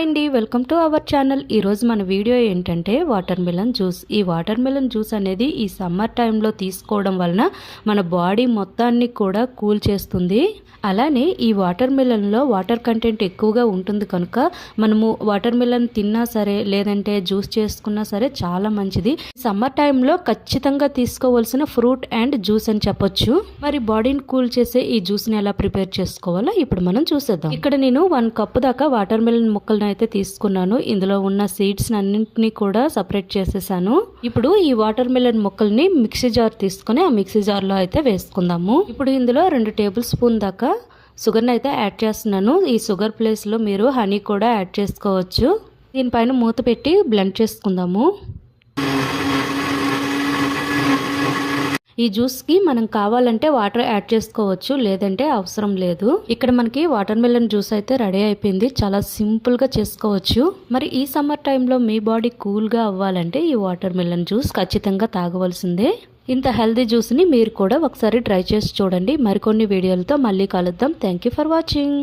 Hi అండి welcome to our channel. ఈరోజు మన వీడియో ఏంటంటే వాటర్ మిలన్ జ్యూస్. ఈ వాటర్ మిలన్ జ్యూస్ అనేది ఈ సమ్మర్ టైంలో తీసుకోవడం వలన మన బాడీ మొత్తాన్ని కూడా కూల్ చేస్తుంది. అలానే ఈ వాటర్ మిలన్లో వాటర్ కంటెంట్ ఎక్కువగా ఉంటుంది కనుక మనము వాటర్ మిలన్ తిన్నా సరే లేదంటే జ్యూస్ చేసుకున్నా సరే చాలా మంచిది. సమ్మర్ టైంలో ఖచ్చితంగా తీసుకోవాల్సిన ఫ్రూట్ అండ్ జ్యూస్ అని చెప్పొచ్చు. మరి బాడీని కూల్ చేసే ఈ జ్యూస్ని ఎలా ప్రిపేర్ చేసుకోవాలో ఇప్పుడు మనం చూసేద్దాం. ఇక్కడ నేను వన్ కప్ దాకా వాటర్ మిలన్ ముక్కలను అయితే తీసుకున్నాను. ఇందులో ఉన్న సీడ్స్ అన్నింటినీ కూడా సపరేట్ చేసేసాను. ఇప్పుడు ఈ వాటర్ మిలన్ ముక్కల్ని మిక్సీ జార్ తీసుకొని ఆ మిక్సీ జార్లో అయితే వేసుకుందాము. ఇప్పుడు ఇందులో రెండు టేబుల్ స్పూన్ దాకా షుగర్ని అయితే యాడ్ చేస్తున్నాను. ఈ షుగర్ ప్లేస్లో మీరు హనీ కూడా యాడ్ చేసుకోవచ్చు. దీనిపైన మూత పెట్టి బ్లెండ్ చేసుకుందాము. ఈ జ్యూస్కి మనం కావాలంటే వాటర్ యాడ్ చేసుకోవచ్చు లేదంటే అవసరం లేదు. ఇక్కడ మనకి వాటర్ మెలన్ జ్యూస్ అయితే రెడీ అయిపోయింది. చాలా సింపుల్గా చేసుకోవచ్చు. మరి ఈ సమ్మర్ టైంలో మీ బాడీ కూల్గా అవ్వాలంటే ఈ వాటర్ మెలన్ జ్యూస్ ఖచ్చితంగా తాగవలసిందే. ఇంత హెల్దీ జ్యూస్ని మీరు కూడా ఒకసారి ట్రై చేసి చూడండి. మరికొన్ని వీడియోలతో మళ్ళీ కలుద్దాం. Thank you for watching.